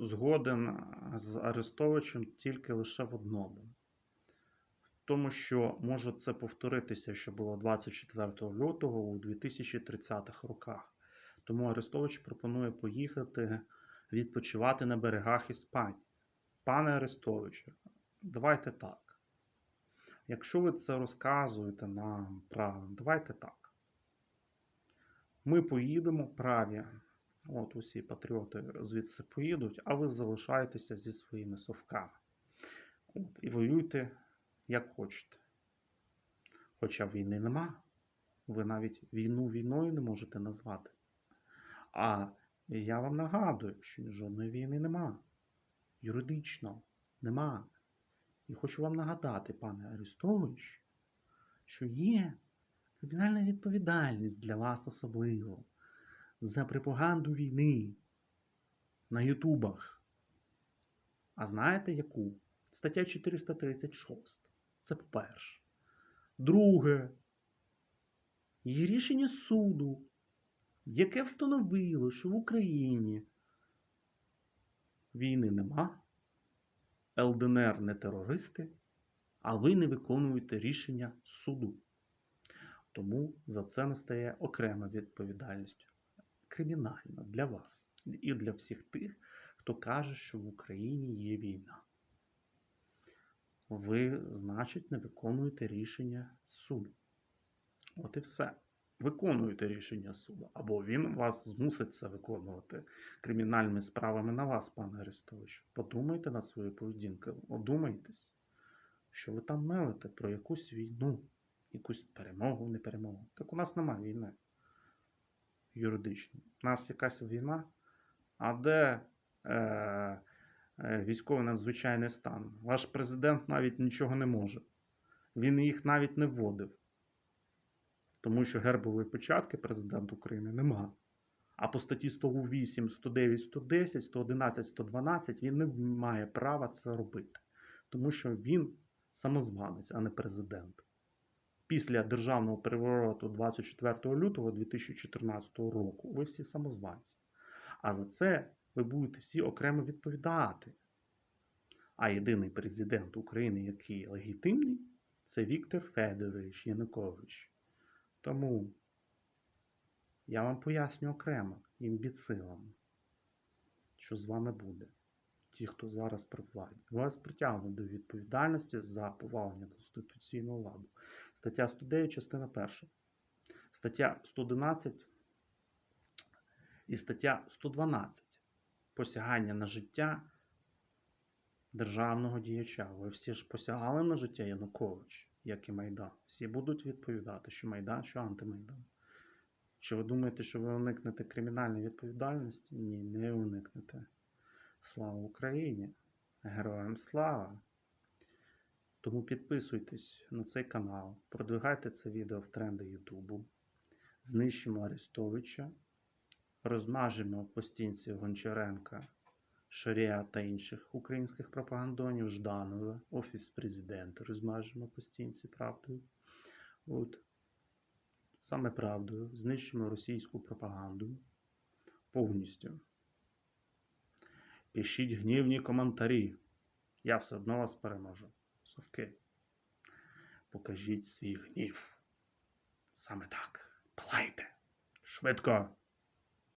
згоден з Арестовичем тільки лише в одному. В тому, що може це повторитися, що було 24 лютого у 2030-х роках. Тому Арестович пропонує поїхати відпочивати на берегах Іспанії. Пане Арестовичу, давайте так. Якщо ви це розказуєте нам правильно, давайте так. Ми поїдемо праві. От усі патріоти звідси поїдуть, а ви залишаєтеся зі своїми совками. От, і воюйте як хочете. Хоча війни нема. Ви навіть війну війною не можете назвати. А я вам нагадую, що жодної війни нема. Юридично нема. І хочу вам нагадати, пане Арестович, що є кримінальна відповідальність для вас особливо за пропаганду війни на Ютубах. А знаєте яку? Стаття 436. Це по-перше. Друге. Є рішення суду, яке встановило, що в Україні війни нема, ЛДНР не терористи, а ви не виконуєте рішення суду. Тому за це настає окрема відповідальність кримінальна для вас і для всіх тих, хто каже, що в Україні є війна. Ви, значить, не виконуєте рішення суду. От і все. Виконуєте рішення суду. Або він вас змусить це виконувати кримінальними справами на вас, пане Арестович. Подумайте над своєю поведінкою. Одумайтесь, що ви там мелите про якусь війну, якусь перемогу, не перемогу. Так у нас немає війни юридично. У нас якась війна, а де е, е, військовий надзвичайний стан? Ваш президент навіть нічого не може. Він їх навіть не вводив. Тому що гербової початки президент України нема. А по статті 108, 109, 110, 111, 112 він не має права це робити. Тому що він самозванець, а не президент після державного перевороту 24 лютого 2014 року ви всі самозванці. А за це ви будете всі окремо відповідати. А єдиний президент України, який легітимний, це Віктор Федорович Янукович. Тому я вам поясню окремо імбіцилам, що з вами буде. Ті, хто зараз при владі, вас притягнуть до відповідальності за повалення конституційного ладу. Стаття 109, частина 1. Стаття 111 і стаття 112. Посягання на життя державного діяча. Ви всі ж посягали на життя Янукович, як і Майдан. Всі будуть відповідати, що Майдан, що антимайдан. Чи ви думаєте, що ви уникнете кримінальної відповідальності? Ні, не уникнете. Слава Україні! Героям слава! Тому підписуйтесь на цей канал, продвигайте це відео в тренди Ютубу, знищимо Арестовича, розмажемо по стінці Гончаренка, Шарія та інших українських пропагандонів, Жданова, Офіс президента розмажемо по стінці правдою. От. Саме правдою, знищимо російську пропаганду повністю. Пишіть гнівні коментарі. Я все одно вас переможу. Совки. Покажіть свій гнів. Саме так. Палайте. Швидко.